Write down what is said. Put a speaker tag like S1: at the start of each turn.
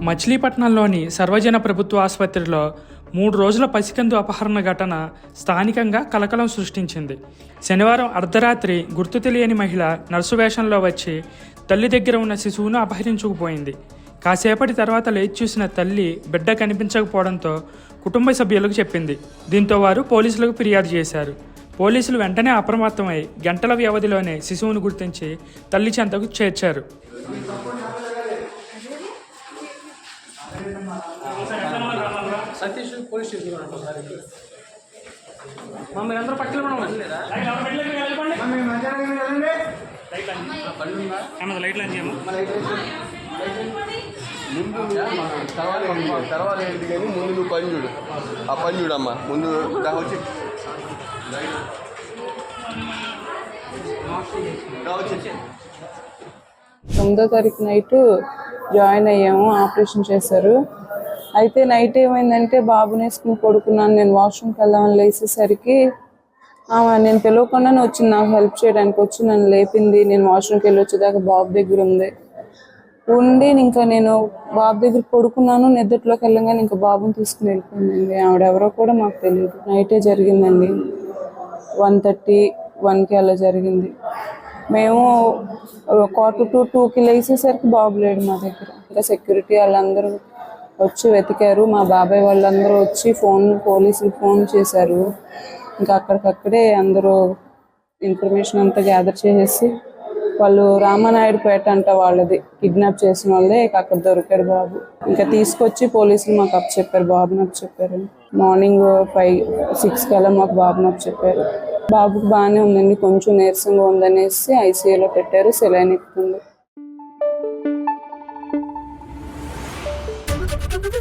S1: మచిలీపట్నంలోని సర్వజన ప్రభుత్వ ఆసుపత్రిలో మూడు రోజుల పసికందు అపహరణ ఘటన స్థానికంగా కలకలం సృష్టించింది. శనివారం అర్ధరాత్రి గుర్తు తెలియని మహిళ నర్సు వేషంలో వచ్చి తల్లి దగ్గర ఉన్న శిశువును అపహరించుకుపోయింది. కాసేపటి తర్వాత లేచి చూసిన తల్లి బిడ్డ కనిపించకపోవడంతో కుటుంబ సభ్యులకు చెప్పింది. దీంతో వారు పోలీసులకు ఫిర్యాదు చేశారు. పోలీసులు వెంటనే అప్రమత్తమై గంటల వ్యవధిలోనే శిశువును గుర్తించి తల్లి చెంతకు చేర్చారు.
S2: సతీష్ పోలీస్ స్టేషన్ ఒకసారి
S1: మమ్మల్ని అందరూ పక్కన లైట్లు అని చేయము?
S3: ముందు తర్వాత తర్వాత ఏంటి కానీ ముందు నువ్వు పని చూడు. ఆ పని చూడమ్మా. ముందు దా వచ్చి. దా వచ్చి.
S4: తొమ్మిదో తారీఖు నైట్ జాయిన్ అయ్యాము. ఆపరేషన్ చేశారు. అయితే నైట్ ఏమైందంటే బాబుని వేసుకుని పడుకున్నాను. నేను వాష్రూమ్కి వెళ్దామని లేచేసరికి ఆమె నేను తెలియకుండానే వచ్చింది నాకు హెల్ప్ చేయడానికి వచ్చి నన్ను లేపింది. నేను వాష్రూమ్కి వెళ్ళి వచ్చేదాకా బాబు దగ్గర ఉంది ఉండి ఇంకా నేను బాబు దగ్గర పడుకున్నాను. నిద్రలోకి వెళ్ళగానే ఇంకా బాబుని తీసుకుని వెళ్ళిపోయిందండి. ఆవిడెవరో కూడా మాకు తెలియదు. నైటే జరిగిందండి. వన్ థర్టీ వన్కి అలా జరిగింది. మేము క్వార్టర్ టు టూకి లేచేసరికి బాబు లేడు మా దగ్గర. ఇంకా సెక్యూరిటీ వాళ్ళందరూ వచ్చి వెతికారు. మా బాబాయ్ వాళ్ళందరూ వచ్చి ఫోన్ పోలీసులు ఫోన్ చేశారు. ఇంకా అక్కడికక్కడే అందరూ ఇన్ఫర్మేషన్ అంతా గ్యాదర్ చేసేసి వాళ్ళు రామనాయుడుపేట అంట వాళ్ళది. కిడ్నాప్ చేసిన వాళ్ళే అక్కడ దొరికాడు బాబు. ఇంకా తీసుకొచ్చి పోలీసులు మాకు అప్ చెప్పారు. బాబు నాకు చెప్పారు. మార్నింగ్ ఫైవ్ సిక్స్ కల్లా మాకు బాబు నాకు చెప్పారు. బాబుకి బాగానే ఉందండి. కొంచెం నీరసంగా ఉందనేసి ఐసీయూలో పెట్టారు. సెలైన్ ఎక్కుతుంది. Thank you.